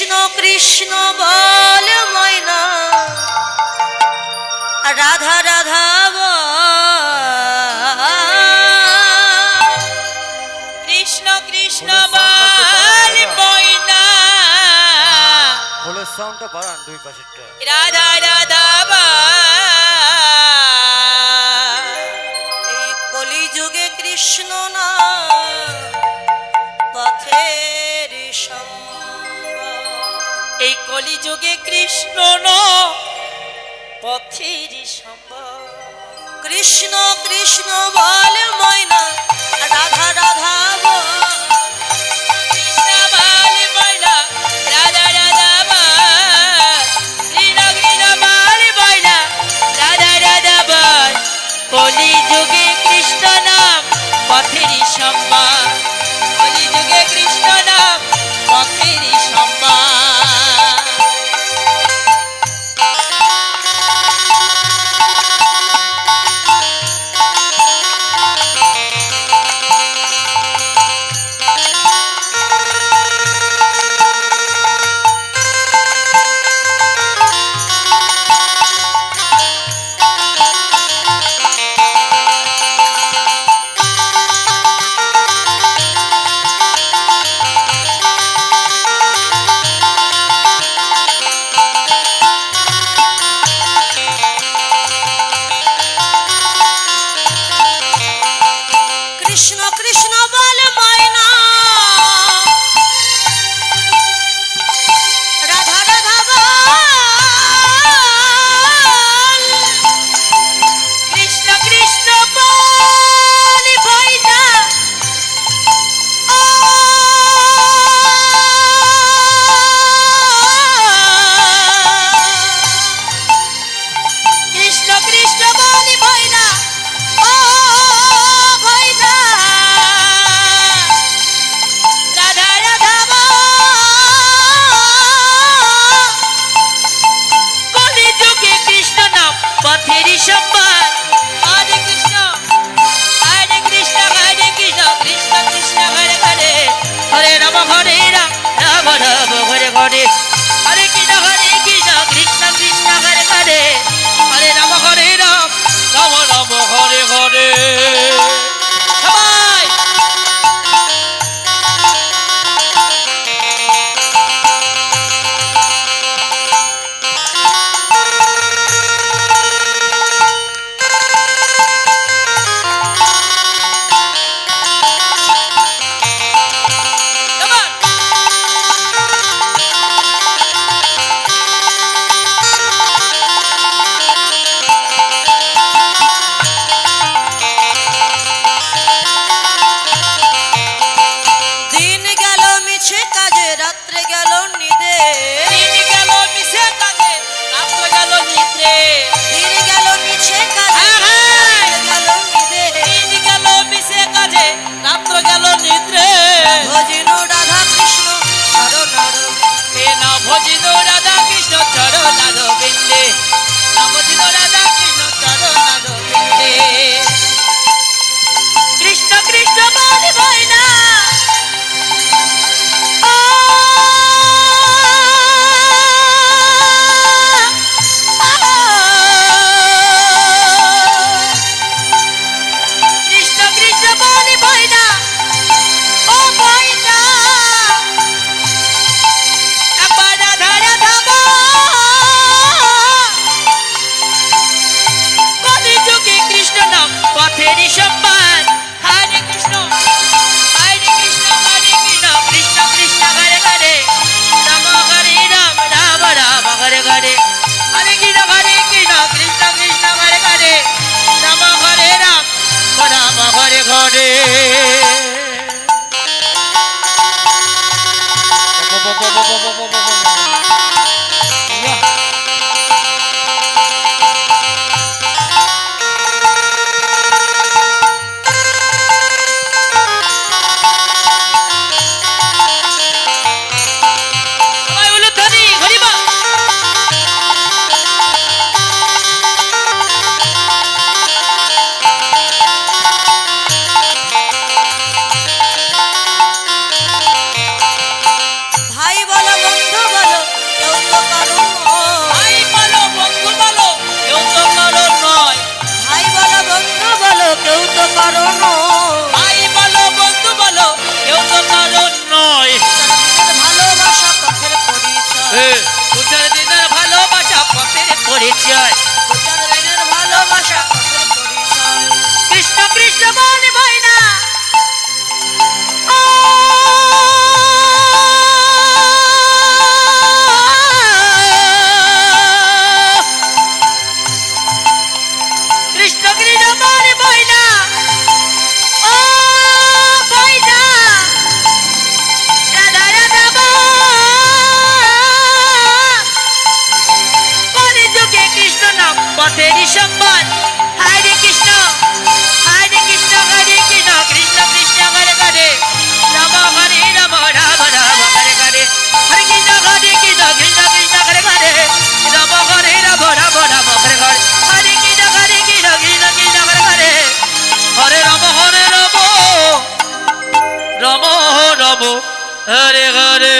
কৃষ্ণ কৃষ্ণ বল ময়না। রাধা রাধা কৃষ্ণ কৃষ্ণ বল ময়না। সাউন্ডটা বাড়ান দুই পাশেরটা। রাধা রাধা কৃষ্ণ পথের সম্ভব কৃষ্ণ কৃষ্ণ বলে ময়না, রাধা রাধা কলি যুগে কৃষ্ণ নাম পথেরই সম্ভব সব Bo, bo, bo, bo, bo, bo, bo. করো রাম হরে হরে